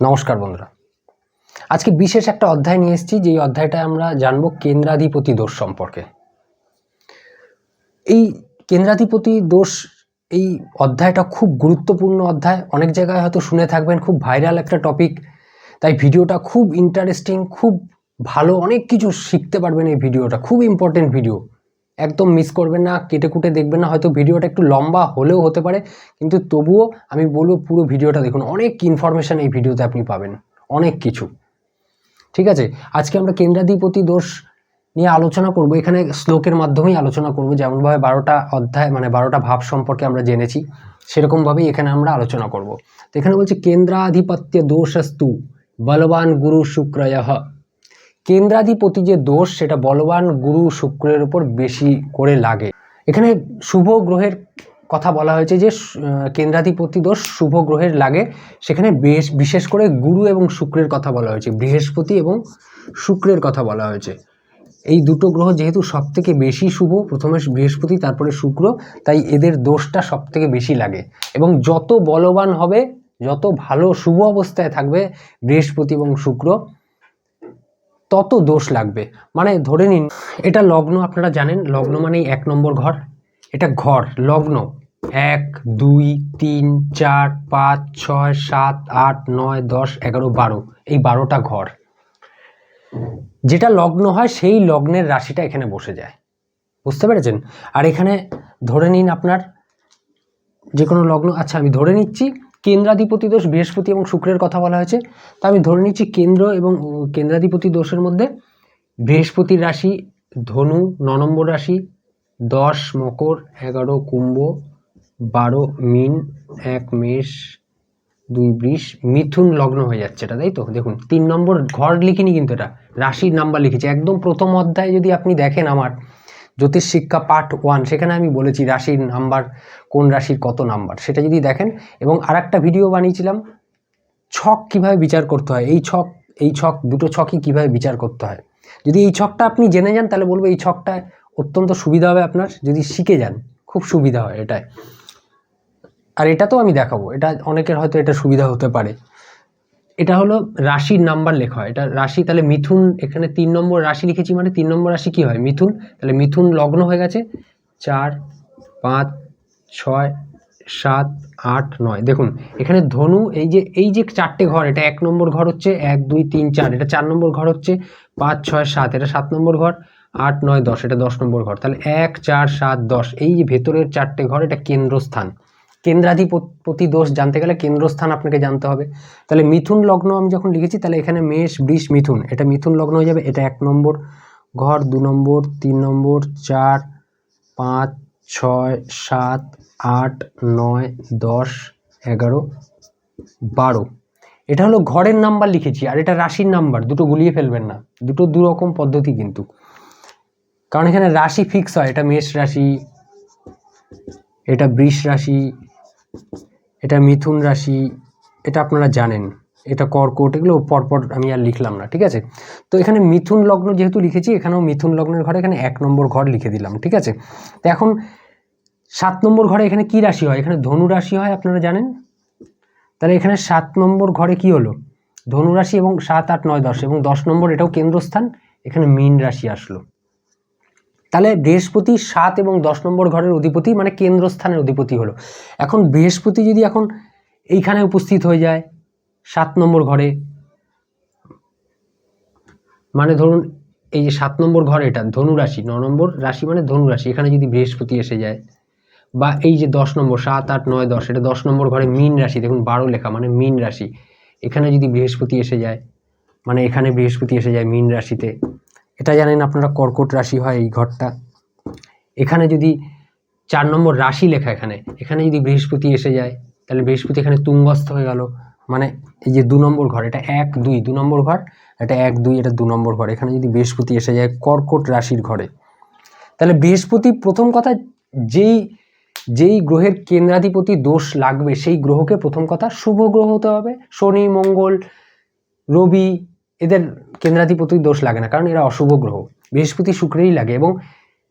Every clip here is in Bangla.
নমস্কার বন্ধুরা। আজকে বিশেষ একটা অধ্যায় নিয়ে এসেছি, যেই অধ্যায়টা আমরা জানব কেন্দ্রাধিপতি দোষ সম্পর্কে। এই কেন্দ্রাধিপতি দোষ, এই অধ্যায়টা খুব গুরুত্বপূর্ণ অধ্যায়। অনেক জায়গায় হয়তো শুনে থাকবেন, খুব ভাইরাল একটা টপিক। তাই ভিডিওটা খুব ইন্টারেস্টিং খুব ভালো, অনেক কিছু শিখতে পারবেন এই ভিডিওটা। খুব ইম্পর্টেন্ট ভিডিও একদম মিস করবেন না, কেটে কুটে দেখবেন না, হয়তো ভিডিওটা একটু লম্বা হলেও হতে পারে, কিন্তু তবুও আমি বলব পুরো ভিডিওটা দেখুন, অনেক ইনফরমেশান এই ভিডিওতে আপনি পাবেন, অনেক কিছু। ঠিক আছে? আজকে আমরা কেন্দ্রাধিপতি দোষ নিয়ে আলোচনা করব, এখানে শ্লোকের মাধ্যমেই আলোচনা করব, যেমনভাবে বারোটা অধ্যায় মানে বারোটা ভাব সম্পর্কে আমরা জেনেছি, সেরকমভাবেই এখানে আমরা আলোচনা করব। তো এখানে বলছি, কেন্দ্রাধিপত্য দোষস্তু, বলবান গুরু শুক্রয়। কেন্দ্রাধিপতি যে দোষ, সেটা বলবান গুরু শুক্রের উপর বেশি করে লাগে। এখানে শুভ গ্রহের কথা বলা হয়েছে যে কেন্দ্রাধিপতি দোষ শুভ গ্রহের লাগে। সেখানে বেশ, বিশেষ করে গুরু এবং শুক্রের কথা বলা হয়েছে, বৃহস্পতি এবং শুক্রের কথা বলা হয়েছে। এই দুটো গ্রহ যেহেতু সব থেকে বেশি শুভ, প্রথমে বৃহস্পতি, তারপরে শুক্র, তাই এদের দোষটা সব থেকে বেশি লাগে। এবং যত বলবান হবে, যত ভালো শুভ অবস্থায় থাকবে বৃহস্পতি এবং শুক্র তত দোষ লাগবে। মানে ধরে নিন, এটা লগ্ন আপনারা জানেন, লগ্ন মানেই এক নম্বর ঘর, এটা ঘর, লগ্ন। এক, দুই, তিন, চার, পাঁচ, ছয়, সাত, আট, নয়, দশ, এগারো, বারো, এই বারোটা ঘর। যেটা লগ্ন হয়, সেই লগ্নের রাশিটা এখানে বসে যায়। বুঝতে পেরেছেন? আর এখানে ধরে নিন আপনার যে কোনো লগ্ন আচ্ছা আমি ধরে নিচ্ছি কেন্দ্রাধিপতি দোষ বৃহস্পতি এবং শুক্রের কথা বলা হয়েছে। তা আমি ধরে নিচ্ছি কেন্দ্র এবং কেন্দ্রাধিপতি দোষের মধ্যে বৃহস্পতির রাশি, ধনু ন নম্বর রাশি, দশ, মকর, এগারো, কুম্ভ, বারো, মিন, এক, মেষ, দুই, বৃষ, মিথুন লগ্ন হয়ে যাচ্ছে এটা, তাই তো? দেখুন, তিন নম্বর ঘর লিখিনি কিন্তু এটা, রাশির নাম্বার লিখেছি। একদম প্রথম অধ্যায় যদি আপনি দেখেন আমার জ্যোতিষ শিক্ষা পার্ট ওয়ান সেখানে আমি বলেছি রাশির নাম্বার কোন রাশির কত নাম্বার সেটা যদি দেখেন, এবং আরেকটা ভিডিও বানিয়েছিলাম, ছক কীভাবে বিচার করতে হয়, এই ছক এই ছক, দুটো ছকই কীভাবে বিচার করতে হয়। যদি এই ছকটা আপনি জেনে যান, তাহলে বলব এই ছকটা অত্যন্ত সুবিধা হবে আপনার, যদি শিখে যান, খুব সুবিধা হয় এটাই আর এটা তো আমি দেখাবো, এটা অনেকের হয়তো এটা সুবিধা হতে পারে। এটা হলো রাশির নাম্বার লেখা হয়। এটা রাশি, তাহলে মিথুন, এখানে তিন নম্বর রাশি লিখেছি মানে তিন নম্বর রাশি কি হয়? মিথুন, তাহলে মিথুন লগ্ন হয়ে গেছে। চার, পাঁচ, ছয়, সাত, আট, নয়। দেখুন, এখানে ধনু, এই যে এই যে চারটে ঘর, এটা এক নম্বর ঘর হচ্ছে, এক, দুই, তিন, চার। এটা চার নম্বর ঘর হচ্ছে, পাঁচ, ছয়, সাত। এটা সাত নম্বর ঘর, আট, নয়, দশ। এটা দশ নম্বর ঘর। তাহলে এক, চার, সাত, দশ। এই যে ভেতরের চারটে ঘর, এটা কেন্দ্রস্থান। কেন্দ্রাধিপতি দোষ জানতে গেলে কেন্দ্রস্থান আপনাকে জানতে হবে। তাহলে মিথুন লগ্ন আমি যখন লিখেছি, তাহলে এখানে মেষ, বৃষ, মিথুন। এটা মিথুন লগ্ন হয়ে যাবে, এটা এক নম্বর ঘর, দু নম্বর, তিন নম্বর, চার, পাঁচ, ছয়, সাত, আট, নয়, দশ, এগারো, বারো। এটা হলো ঘরের নাম্বার লিখেছি, আর এটা রাশির নাম্বার, দুটো গুলিয়ে ফেলবেন না। দুটো দু রকম পদ্ধতি কিন্তু। কারণ এখানে রাশি ফিক্স হয়, এটা মেষ রাশি, এটা বৃষ রাশি এটা মিথুন রাশি, এটা আপনারা জানেন। এটা কর্কট এগুলো পরপর আমি আর লিখলাম না, ঠিক আছে? তো এখানে মিথুন লগ্ন যেহেতু লিখেছি, এখানেও মিথুন লগ্নের ঘরে এখানে এক নম্বর ঘর লিখে দিলাম, ঠিক আছে? তো এখন সাত নম্বর ঘরে এখানে কি রাশি হয়? এখানে ধনু রাশি হয়, আপনারা জানেন? তাহলে এখানে সাত নম্বর ঘরে কি হলো? ধনু রাশি এবং সাত, আট, নয়, দশ, এবং দশ নম্বর এটাও কেন্দ্রস্থান, এখানে মীন রাশি আসলো। তাহলে বৃহস্পতি সাত এবং দশ নম্বর ঘরের অধিপতি মানে কেন্দ্রস্থানের অধিপতি হলো। এখন বৃহস্পতি যদি এখন এইখানে উপস্থিত হয়ে যায়, সাত নম্বর ঘরে মানে ধরুন এই যে সাত নম্বর ঘর এটা, ধনুরাশি, ন নম্বর রাশি মানে ধনুরাশি, এখানে যদি বৃহস্পতি এসে যায়, বা এই যে দশ নম্বর, সাত, আট, নয়, দশ, এটা দশ নম্বর ঘরে মিন রাশি, দেখুন বারো লেখা মানে মিন রাশি। এখানে যদি বৃহস্পতি এসে যায় মানে এখানে বৃহস্পতি এসে যায় মিন রাশিতে এটা জানেন আপনারা কর্কট রাশি হয় এই ঘরটা। এখানে যদি চার নম্বর রাশি লেখা এখানে এখানে যদি বৃহস্পতি এসে যায়, তাহলে বৃহস্পতি এখানে তুঙ্গস্থ হয়ে গেল। মানে এই যে দু নম্বর ঘর, এটা এক দুই, দু নম্বর ঘর, এটা এক দুই, এটা দু নম্বর ঘর। এখানে যদি বৃহস্পতি এসে যায় কর্কট রাশির ঘরে, তাহলে বৃহস্পতি প্রথম কথা যেই যেই গ্রহের কেন্দ্রাধিপতি দোষ লাগবে, সেই গ্রহকে প্রথম কথা শুভ গ্রহ হতে হবে। শনি, মঙ্গল, রবি এদের কেন্দ্রাধিপতি দোষ লাগে না, কারণ এরা অশুভ গ্রহ। বৃহস্পতি শুক্রেই লাগে এবং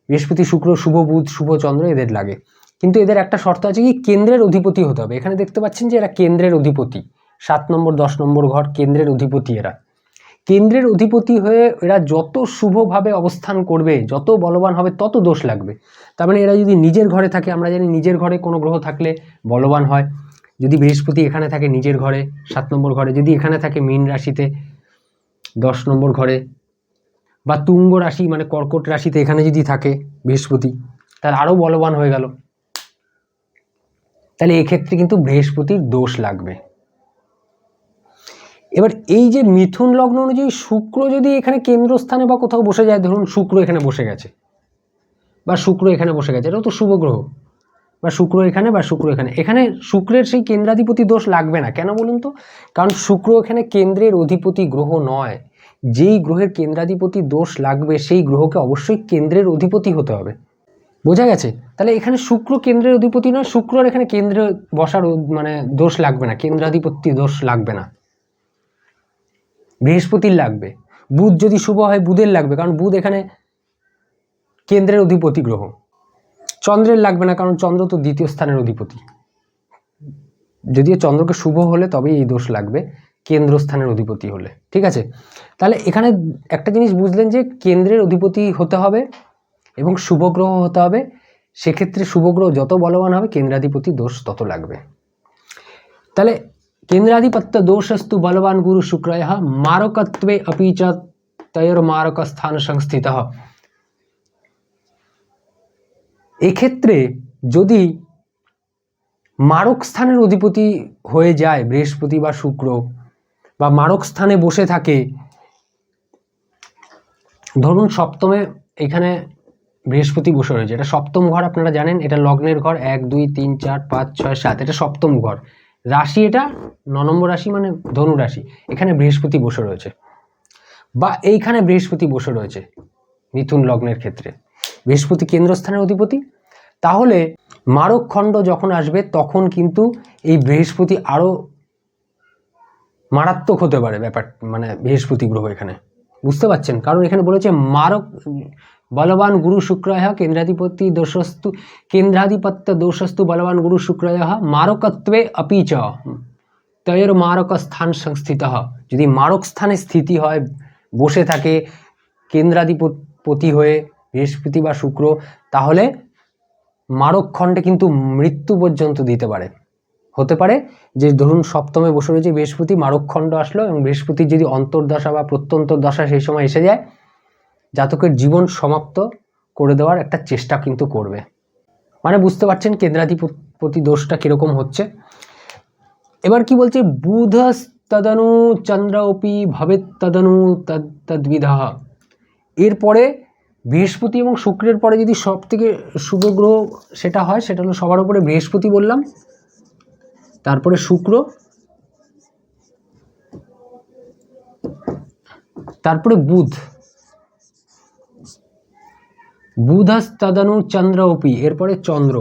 বৃহস্পতি শুক্র, শুভ বুধ, শুভ চন্দ্র এদের লাগে। কিন্তু এদের একটা শর্ত আছে কি, কেন্দ্রের অধিপতি হতে হবে। এখানে দেখতে পাচ্ছেন যে এরা কেন্দ্রের অধিপতি। সাত নম্বর, দশ নম্বর ঘর, কেন্দ্রের অধিপতি এরা। কেন্দ্রের অধিপতি হয়ে এরা যত শুভভাবে অবস্থান করবে, যত বলবান হবে, তত দোষ লাগবে। তার মানে এরা যদি নিজের ঘরে থাকে, আমরা জানি নিজের ঘরে কোনো গ্রহ থাকলে বলবান হয়। যদি বৃহস্পতি এখানে থাকে, নিজের ঘরে। সাত নম্বর ঘরে যদি এখানে থাকে, মীন রাশিতে দশ নম্বর ঘরে। বা তুঙ্গ রাশি মানে কর্কট রাশিতে এখানে যদি থাকে বৃহস্পতি তাহলে আরও বলবান হয়ে গেল। তাহলে এক্ষেত্রে কিন্তু বৃহস্পতির দোষ লাগবে। এবার এই যে মিথুন লগ্ন অনুযায়ী শুক্র যদি এখানে কেন্দ্রস্থানে বা কোথাও বসে যায়, ধরুন শুক্র এখানে বসে গেছে, বা শুক্র এখানে বসে গেছে, এটাও তো শুভ গ্রহ, বা শুক্র এখানে বা শুক্র এখানে এখানে শুক্রের সেই কেন্দ্রাধিপতি দোষ লাগবে না। কেন বলুন তো? কারণ শুক্র এখানে কেন্দ্রের অধিপতি গ্রহ নয়। যেই গ্রহের কেন্দ্রাধিপতি দোষ লাগবে, সেই গ্রহকে অবশ্যই কেন্দ্রের অধিপতি হতে হবে। বোঝা গেছে? তাহলে এখানে শুক্র কেন্দ্রের অধিপতি নয় শুক্রর এখানে কেন্দ্রে বসার মানে দোষ লাগবে না, কেন্দ্রাধিপতি দোষ লাগবে না। বৃহস্পতির লাগবে। বুধ যদি শুভ হয়, বুধের লাগবে, কারণ বুধ এখানে কেন্দ্রের অধিপতি গ্রহ। চন্দ্রের লাগবে না, কারণ চন্দ্র তো দ্বিতীয় স্থানের অধিপতি। যদিও চন্দ্রকে শুভ হলে তবেই এই দোষ লাগবে। কেন্দ্রস্থানের অধিপতি হলে, ঠিক আছে? তাহলে এখানে একটা জিনিস বুঝলেন যে কেন্দ্রের অধিপতি হতে হবে এবং শুভ গ্রহ হতে হবে। সেক্ষেত্রে শুভ গ্রহ যত বলবান হবে, কেন্দ্রাধিপতি দোষ তত লাগবে। তাহলে কেন্দ্রাধিপত্য দোষস্তু বলবান গুরু শুক্রয় মারকত্বে অপি চ তয়োর মারক স্থান সংস্থিত। এক্ষেত্রে যদি মারক স্থানের অধিপতি হয়ে যায় বৃহস্পতি বা শুক্র বা মারক স্থানে বসে থাকে। ধরুন সপ্তমে এখানে বৃহস্পতি বসে রয়েছে। এটা সপ্তম ঘর আপনারা জানেন, এটা লগ্নের ঘর। এক, দুই, তিন, চার, পাঁচ, ছয়, সাত, এটা সপ্তম ঘর। রাশি এটা ন নম্বর রাশি মানে ধনু রাশি। এখানে বৃহস্পতি বসে রয়েছে। বা এইখানে বৃহস্পতি বসে রয়েছে মিথুন লগ্নের ক্ষেত্রে। বৃহস্পতি কেন্দ্রস্থানের অধিপতি। তাহলে মারক খণ্ড যখন আসবে, তখন কিন্তু এই বৃহস্পতি আরও মারাত্মক হতে পারে ব্যাপার মানে বৃহস্পতি গ্রহ এখানে। বুঝতে পারছেন? কারণ এখানে বলেছে মারক, বলবান গুরু শুক্রয় কেন্দ্রাধিপতি দোষস্তু, কেন্দ্রাধিপত্য দোষস্তু বলবান গুরু শুক্রয় মারকত্বে অপি চ। তয়ের মারক স্থান সংস্থিত। যদি মারক স্থানে স্থিতি হয়, বসে থাকে কেন্দ্রাধিপতি হয়ে বৃহস্পতি বা শুক্র, তাহলে মারক খণ্ডে কিন্তু মৃত্যু পর্যন্ত দিতে পারে। হতে পারে যে ধরুন সপ্তমে বসে রয়েছে বৃহস্পতি, মারকখণ্ড আসলো এবং বৃহস্পতির যদি অন্তর্দশা বা প্রত্যন্তর দশা সেই সময় এসে যায়, জাতকের জীবন সমাপ্ত করে দেওয়ার একটা চেষ্টা কিন্তু করবে। মানে বুঝতে পারছেন কেন্দ্রাধিপতি দোষটা কীরকম হচ্ছে? এবার কি বলছে? বুধ তদনু চন্দ্রপি ভবেত তদনু তদ, তদ্বিধা। এরপরে বৃহস্পতি এবং শুক্রের পরে যদি সব থেকে শুভ গ্রহ সেটা হয়, সেটা হলো সবার উপরে বৃহস্পতি বললাম। তারপরে শুক্র, তারপরে বুধ। বুধাস তদনু চন্দ্র অপি এরপরে চন্দ্র।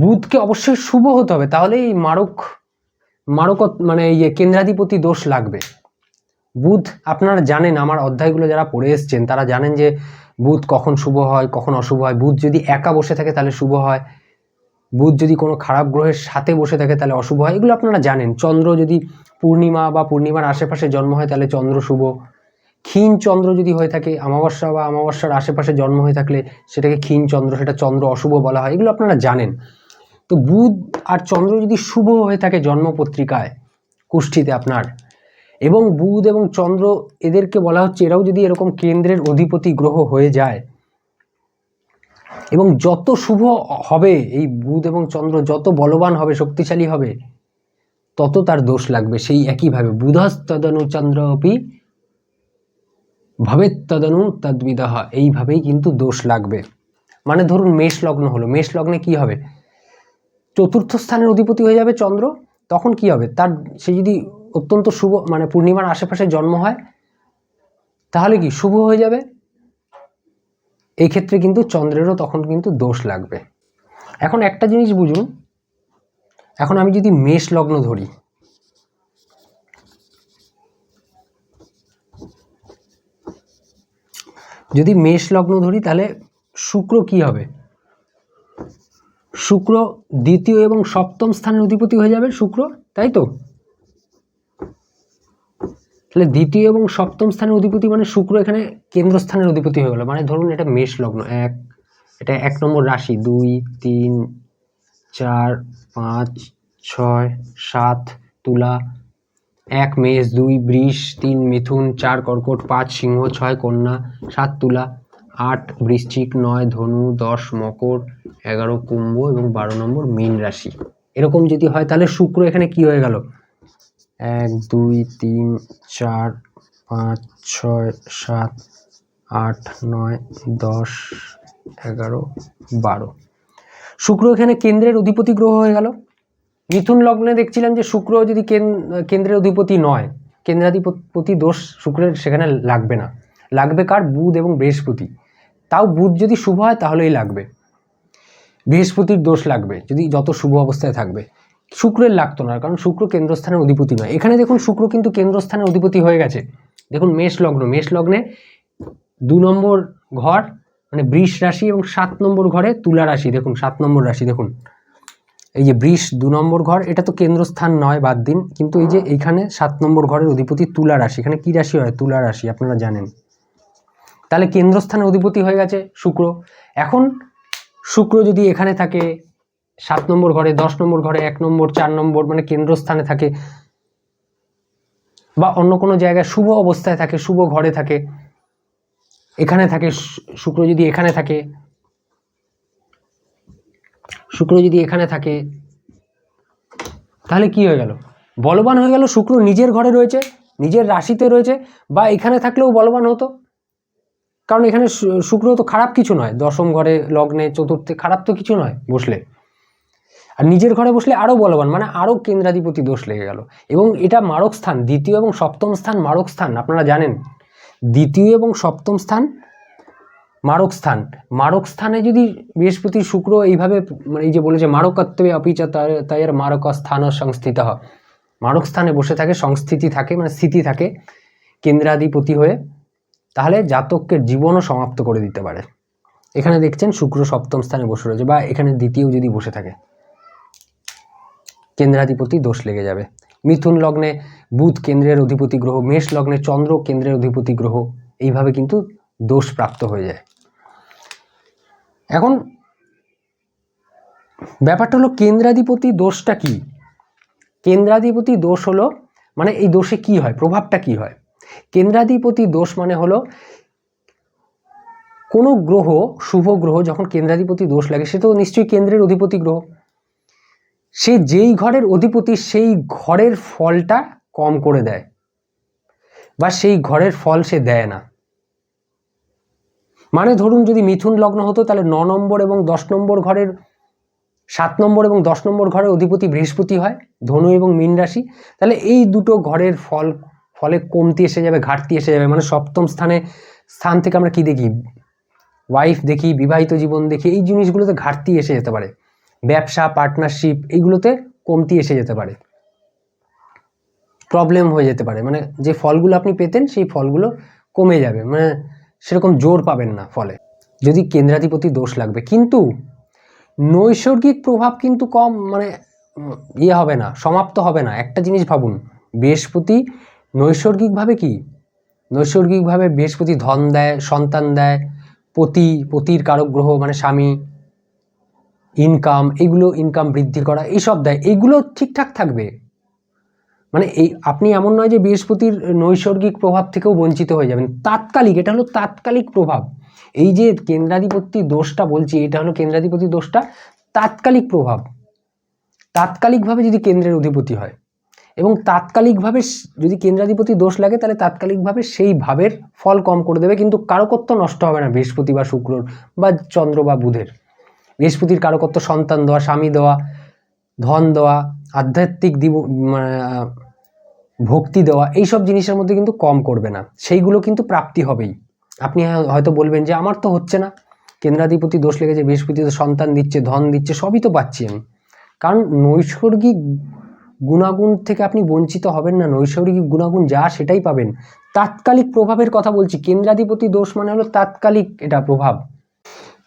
বুধকে অবশ্যই শুভ হতে হবে তাহলে এই মারক মারক মানে ইয়ে কেন্দ্রাধিপতি দোষ লাগবে। বুধ, আপনারা জানেন, আমার অধ্যায়গুলো যারা পড়ে এসছেন, তারা জানেন যে বুধ কখন শুভ হয়, কখন অশুভ হয়। বুধ যদি একা বসে থাকে, তাহলে শুভ হয়। বুধ যদি কোনো খারাপ গ্রহের সাথে বসে থাকে তাহলে অশুভ হয়। এগুলো আপনারা জানেন। চন্দ্র যদি পূর্ণিমা বা পূর্ণিমার আশেপাশে জন্ম হয় তাহলে চন্দ্র শুভ। ক্ষীণ চন্দ্র যদি হয়ে থাকে, অমাবস্যা বা অমাবস্যার আশেপাশে জন্ম হয়ে থাকলে সেটাকে ক্ষীণ চন্দ্র, সেটা চন্দ্র অশুভ বলা হয়। এগুলো আপনারা জানেন। তো বুধ আর চন্দ্র যদি শুভ হয়ে থাকে জন্মপত্রিকায়, কুষ্ঠিতে আপনার, এবং বুধ এবং চন্দ্র এদেরকে বলা হচ্ছে, এরাও যদি এরকম কেন্দ্রের অধিপতি গ্রহ হয়ে যায় এবং যত শুভ হবে, এই বুধ এবং চন্দ্র যত বলবান হবে, শক্তিশালী হবে, তত তার দোষ লাগবে সেই একইভাবে। বুধস তদনু চন্দ্র অপি ভবেত তদনু তদ্বিদাহ, এইভাবেই কিন্তু দোষ লাগবে। মানে ধরুন মেষ লগ্ন হলো, মেষ লগ্নে কি হবে? চতুর্থ স্থানের অধিপতি হয়ে যাবে চন্দ্র, তখন কি হবে? তার সে যদি অত্যন্ত শুভ মানে পূর্ণিমার আশেপাশে জন্ম হয়, তাহলে কি শুভ হয়ে যাবে? এই ক্ষেত্রে কিন্তু চন্দ্রেরও তখন কিন্তু দোষ লাগবে। এখন একটা জিনিস বুঝুন, এখন আমি যদি মেষ লগ্ন ধরি, যদি মেষ লগ্ন ধরি তাহলে শুক্র কি হবে? শুক্র দ্বিতীয় এবং সপ্তম স্থানের অধিপতি হয়ে যাবে শুক্র, তাই তো? তাহলে দ্বিতীয় এবং সপ্তম স্থানের অধিপতি মানে শুক্র এখানে কেন্দ্রস্থানের অধিপতি হয়ে গেল। মানে ধরুন এটা মেষ লগ্ন, এক, এটা এক নম্বর রাশি, দুই, তিন, চার, পাঁচ, ছয়, সাত, তুলা, এক, মেষ, দুই, বৃষ, তিন, মিথুন, চার, কর্কট, পাঁচ, সিংহ, ছয়, কন্যা, সাত, তুলা, আট, বৃশ্চিক, নয়, ধনু, দশ, মকর, এগারো, কুম্ভ এবং বারো নম্বর মীন রাশি। এরকম যদি হয় তাহলে শুক্র এখানে কি হয়ে গেল? এক, দুই, তিন, চার, পাঁচ, ছয়, সাত, আট, নয়, দশ, এগারো, বারো। শুক্র এখানে কেন্দ্রের অধিপতি গ্রহ হয়ে গেল। মিথুন লগ্নে দেখছিলাম যে শুক্র যদি কেন- কেন্দ্রের অধিপতি নয়, কেন্দ্রাধিপতি দোষ শুক্রের সেখানে লাগবে না। লাগবে কার? বুধ এবং বৃহস্পতি। তাও বুধ যদি শুভ হয় তাহলেই লাগবে। বৃহস্পতির দোষ লাগবে, যদি যত শুভ অবস্থায় থাকবে। শুক্রের লাগতো না, কারণ শুক্র কেন্দ্রস্থানের অধিপতি নয়। এখানে দেখুন, শুক্র কিন্তু কেন্দ্রস্থানের অধিপতি হয়ে গেছে। দেখুন, মেষ লগ্ন, মেষ লগ্নে দু নম্বর ঘর মানে বৃষ রাশি এবং সাত নম্বর ঘরে তুলা রাশি। দেখুন, সাত নম্বর রাশি, দেখুন। এই যে বৃষ দু নম্বর ঘর, এটা তো কেন্দ্রস্থান নয় বাদ দিন, কিন্তু এই যে এইখানে সাত নম্বর ঘরের অধিপতি তুলা রাশি। এখানে কি রাশি হয়? তুলা রাশি, আপনারা জানেন। তাহলে কেন্দ্রস্থানের অধিপতি হয়ে গেছে শুক্র। এখন শুক্র যদি এখানে থাকে সাত নম্বর ঘরে, দশ নম্বর ঘরে, এক নম্বর, চার নম্বর মানে কেন্দ্রস্থানে থাকে বা অন্য কোনো জায়গায় শুভ অবস্থায় থাকে, শুভ ঘরে থাকে, এখানে থাকে শুক্র যদি এখানে থাকে, শুক্র যদি এখানে থাকে, তাহলে কি হয়ে গেল? বলবান হয়ে গেল শুক্র নিজের ঘরে রয়েছে, নিজের রাশিতে রয়েছে, বা এখানে থাকলেও বলবান হতো। কারণ এখানে শুক্র তো খারাপ কিছু নয়, দশম ঘরে লগ্নে, চতুর্থে, খারাপ তো কিছু নয়, বসলে। আর নিজের ঘরে বসলে আরও বলবান মানে আরও কেন্দ্রাধিপতি দোষ লেগে গেল। এবং এটা মারক স্থান, দ্বিতীয় এবং সপ্তম স্থান মারক স্থান, আপনারা জানেন। দ্বিতীয় এবং সপ্তম স্থান মারক স্থান। মারক স্থানে যদি বৃহস্পতি শুক্র এইভাবে মানে এই যে বলেছে, মারকত্বে অপিচ তাইয়ের মারক স্থান সংস্থিত। হয় মারক স্থানে বসে থাকে, সংস্থিতি থাকে মানে স্থিতি থাকে, কেন্দ্রাধিপতি হয়ে, তাহলে জাতকের জীবনও সমাপ্ত করে দিতে পারে। এখানে দেখছেন শুক্র সপ্তম স্থানে বসে রয়েছে, বা এখানে দ্বিতীয় যদি বসে থাকে। কেন্দ্রাধিপতি দোষ লেগে যাবে। মিথুন লগ্নে বুধ কেন্দ্রের অধিপতি গ্রহ, মেষ লগ্নে চন্দ্র কেন্দ্রের অধিপতি গ্রহ, এইভাবে কিন্তু দোষ প্রাপ্ত হয়ে যায়। এখন ব্যাপারটা হলো কেন্দ্রাধিপতি দোষটা কি? কেন্দ্রাধিপতি দোষ হলো মানে এই দোষে কি হয়? প্রভাবটা কি হয়? কেন্দ্রাধিপতি দোষ মানে হলো, কোনো গ্রহ, শুভ গ্রহ যখন কেন্দ্রাধিপতি দোষ লাগে, সে তো নিশ্চয়ই কেন্দ্রের অধিপতি গ্রহ। সে যেই ঘরের অধিপতি সেই ঘরের ফলটা কম করে দেয় বা সেই ঘরের ফল সে দেয় না। মানে ধরুন যদি মিথুন লগ্ন হতো তাহলে ন নম্বর এবং দশ নম্বর ঘরের, সাত নম্বর এবং দশ নম্বর ঘরের অধিপতি বৃহস্পতি হয়, ধনু এবং মীন রাশি, তাহলে এই দুটো ঘরের ফল, ফলে কমতি এসে যাবে, ঘাটতি এসে যাবে। মানে সপ্তম স্থানে, স্থান থেকে আমরা কি দেখি? ওয়াইফ দেখি, বিবাহিত জীবন দেখি, এই জিনিসগুলোতে ঘাটতি এসে যেতে পারে। ব্যবসা পার্টনারশিপ এইগুলোতে কমতি এসে যেতে পারে। প্রবলেম হয়ে যেতে পারে। মানে যে ফলগুলো আপনি পেতেন, সেই ফলগুলো কমে যাবে। মানে সেরকম জোর পাবেন না ফলে। যদি কেন্দ্রাধিপতি দোষ লাগবে। কিন্তু নৈসর্গিক প্রভাব কিন্তু কম মানে ইয়ে হবে না, সমাপ্ত হবে না। একটা জিনিস ভাবুন, বৃহস্পতি নৈসর্গিকভাবে কি? নৈসর্গিকভাবে বৃহস্পতি ধন দেয়, সন্তান দেয়, পতি, পতির কারক গ্রহ মানে স্বামী ইনকাম এগুলো ইনকাম বৃদ্ধি করা, এইসব দেয় এইগুলো ঠিকঠাক থাকবে। মানে এই, আপনি এমন নয় যে বৃহস্পতির নৈসর্গিক প্রভাব থেকেও বঞ্চিত হয়ে যাবেন, তাৎকালিক, এটা হলো তাৎকালিক প্রভাব। এই যে কেন্দ্রাধিপতি দোষটা বলছি, এটা হলো কেন্দ্রাধিপতি দোষটা তাৎকালিক প্রভাব। তাৎকালিকভাবে যদি কেন্দ্রের অধিপতি হয়, এবং তাৎকালিকভাবে যদি কেন্দ্রাধিপতি দোষ লাগে, তাহলে তাৎকালিকভাবে সেই ভাবের ফল কম করে দেবে, কিন্তু কারকত্ব নষ্ট হবে না বৃহস্পতি বা শুক্রর বা চন্দ্র বা বুধের। বৃহস্পতির কারকত্ব সন্তান দেওয়া স্বামী দেওয়া ধন দেওয়া আধ্যাত্মিক দিব মানে, ভক্তি দেওয়া এইসব জিনিসের মধ্যে কিন্তু কম করবে না। সেইগুলো কিন্তু প্রাপ্তি হবেই। আপনি হয়তো বলবেন যে আমার তো হচ্ছে না। কেন্দ্রাধিপতি দোষ লেগেছে বৃহস্পতি তো সন্তান দিচ্ছে ধন দিচ্ছে সবই তো পাচ্ছি আমি। কারণ নৈসর্গিক গুণাগুণ থেকে আপনি বঞ্চিত হবেন না নৈসর্গিক গুণাগুণ যা সেটাই পাবেন। তাৎকালিক প্রভাবের কথা বলছি। কেন্দ্রাধিপতি দোষ মানে হলো তাৎকালিক এটা প্রভাব।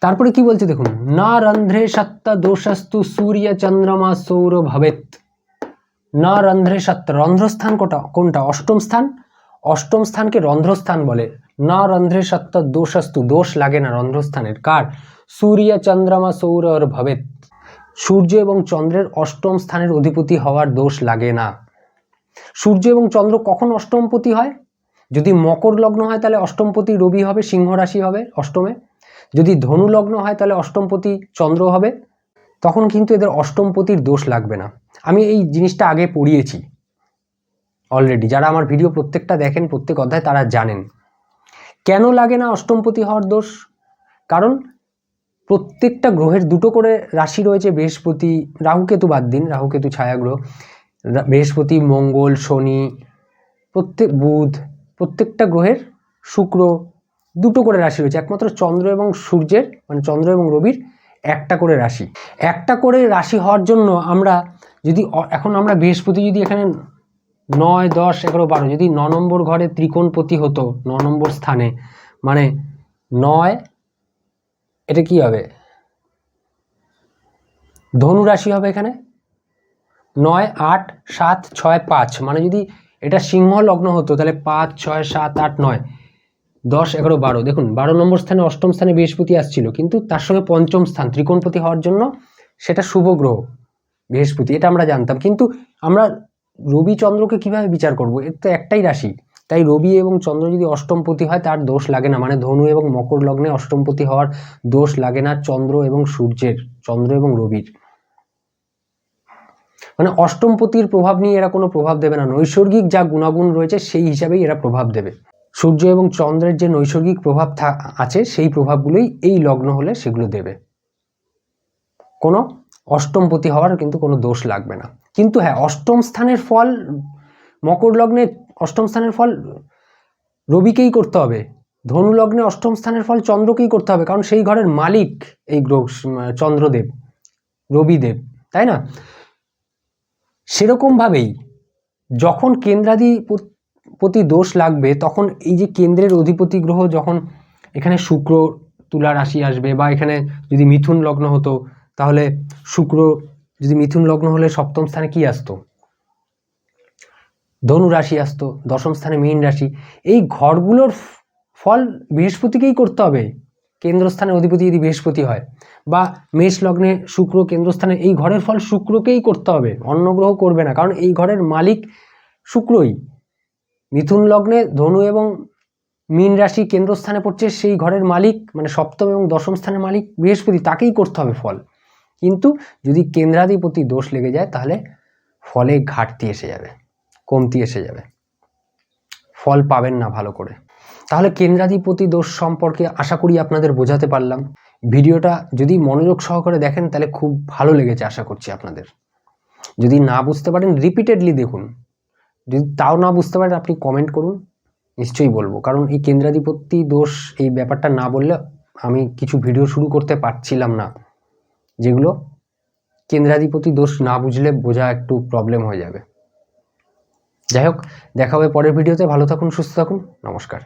তারপরে কি বলছে দেখুন, না রন্ধ্রে সত্তা দোষস্তু সূর্য চন্দ্রমা সৌর ভবেত না রন্ধ্রে সত্তা, রন্ধ্রস্থান কোটা, কোনটা? অষ্টম স্থান? অষ্টম স্থানকে রন্ধ্রস্থান বলে। না রন্ধ্রে সত্তা দোষস্তু, দোষ লাগে না রন্ধ্রস্থানের। কার? সূর্য চন্দ্রমা সৌর ভবেত সূর্য এবং চন্দ্রের অষ্টম স্থানের অধিপতি হওয়ার দোষ লাগে না। সূর্য এবং চন্দ্র কখন অষ্টমপতি হয়? যদি মকর লগ্ন হয় তাহলে অষ্টমপতি রবি হবে, সিংহ রাশি হবে অষ্টমে। যদি ধনু লগ্ন হয় তাহলে অষ্টমপতি চন্দ্র হবে। তখন কিন্তু এদের অষ্টমপতির দোষ লাগবে না। আমি এই জিনিসটা আগে পড়িয়েছি। অলরেডি যারা আমার ভিডিও প্রত্যেকটা দেখেন, প্রত্যেক অধ্যায়, তারা জানেন। কেন লাগে না অষ্টমপতি হওয়ার দোষ? কারণ প্রত্যেকটা গ্রহের দুটো করে রাশি রয়েছে, বৃহস্পতি, রাহুকেতু বাদ দিন, রাহুকেতু ছায়াগ্রহ বৃহস্পতি, মঙ্গল, শনি, প্রত্যেক বুধ, প্রত্যেকটা গ্রহের শুক্র দুটো করে রাশি রয়েছে একমাত্র চন্দ্র এবং সূর্যের মানে চন্দ্র এবং রবির একটা করে রাশি। একটা করে রাশি হওয়ার জন্য আমরা যদি এখন আমরা বৃহস্পতি যদি এখানে নয়, দশ, এগারো, বারো, যদি ন নম্বর ঘরে ত্রিকোণপতি হতো, ন নম্বর স্থানে মানে নয়, এটা কি হবে? ধনু রাশি হবে এখানে। নয়, আট, সাত, ছয়, পাঁচ মানে যদি এটা সিংহ লগ্ন হতো, তাহলে পাঁচ, ছয়, সাত, আট, নয়। দশ, এগারো, বারো। দেখুন, বারো নম্বর স্থানে অষ্টম স্থানে বৃহস্পতি আসছিল, কিন্তু তার সঙ্গে পঞ্চম স্থান ত্রিকোণপতি হওয়ার জন্য সেটা শুভ গ্রহ, বৃহস্পতি, এটা আমরা জানতাম। কিন্তু আমরা রবি চন্দ্রকে কীভাবে বিচার করব? এর তো একটাই রাশি। তাই রবি এবং চন্দ্র যদি অষ্টমপতি হয়, তার দোষ লাগে না। মানে ধনু এবং মকর লগ্নে অষ্টমপতি হওয়ার দোষ লাগে না চন্দ্র এবং সূর্যের, চন্দ্র এবং রবির। মানে অষ্টমপতির প্রভাব নিয়ে এরা কোনো প্রভাব দেবে না। নৈসর্গিক যা গুণাগুণ রয়েছে, সেই হিসাবেই এরা প্রভাব দেবে। সূর্য এবং চন্দ্রের যে নৈসর্গিক প্রভাব আছে, সেই প্রভাবগুলোই এই লগ্ন হলে সেগুলো দেবে। কোনো অষ্টমপতি হওয়ার কিন্তু কোনো দোষ লাগবে না। কিন্তু হ্যাঁ অষ্টম স্থানের ফল, মকর লগ্নে অষ্টম স্থানের ফল রবিকেই করতে হবে। ধনু লগ্নে অষ্টম স্থানের ফল চন্দ্রকেই করতে হবে, কারণ সেই ঘরের মালিক এই গ্রহ, চন্দ্রদেব, রবিদেব, তাই না? সেরকমভাবেই যখন কেন্দ্রাদি প্রতি দোষ লাগবে, তখন এই যে কেন্দ্রের অধিপতি গ্রহ যখন এখানে শুক্র তুলা রাশি আসবে বা এখানে যদি মিথুন লগ্ন হতো, তাহলে শুক্র যদি মিথুন লগ্ন হলে সপ্তম স্থানে কি আসতো? ধনু রাশি আসতো, দশম স্থানে মীন রাশি। এই ঘরগুলোর ফল বৃহস্পতিকেই করতে হবে। কেন্দ্রস্থানের অধিপতি যদি বৃহস্পতি হয় বা মেষ লগ্নে শুক্র, কেন্দ্রস্থানে এই ঘরের ফল শুক্রকেই করতে হবে, অন্য গ্রহ করবে না, কারণ এই ঘরের মালিক শুক্রই। মিথুন লগ্নে ধনু এবং মীন রাশি কেন্দ্রস্থানে পড়ছে সেই ঘরের মালিক মানে সপ্তম এবং দশম স্থানের মালিক বৃহস্পতি, তাকেই করতে হবে ফল। কিন্তু যদি কেন্দ্রাধিপতি দোষ লেগে যায়, তাহলে ফলে ঘাটতি এসে যাবে, কমতি এসে যাবে। ফল পাবেন না ভালো করে। তাহলে কেন্দ্রাধিপতি দোষ সম্পর্কে আশা করি আপনাদের বোঝাতে পারলাম। ভিডিওটা যদি মনোযোগ সহকারে দেখেন, তাহলে খুব ভালো লেগেছে আশা করছি আপনাদের। যদি না বুঝতে পারেন, রিপিটেডলি দেখুন। যদি তাও না বুঝতে পারেন, আপনি কমেন্ট করুন, নিশ্চয়ই বলব। কারণ এই কেন্দ্রাধিপতি দোষ, এই ব্যাপারটা না বললে আমি কিছু ভিডিও শুরু করতে পারছিলাম না। যেগুলো কেন্দ্রাধিপতি দোষ না বুঝলে বোঝা একটু প্রবলেম হয়ে যাবে। যাই হোক, দেখা হবে পরের ভিডিওতে ভালো থাকুন, সুস্থ থাকুন। নমস্কার।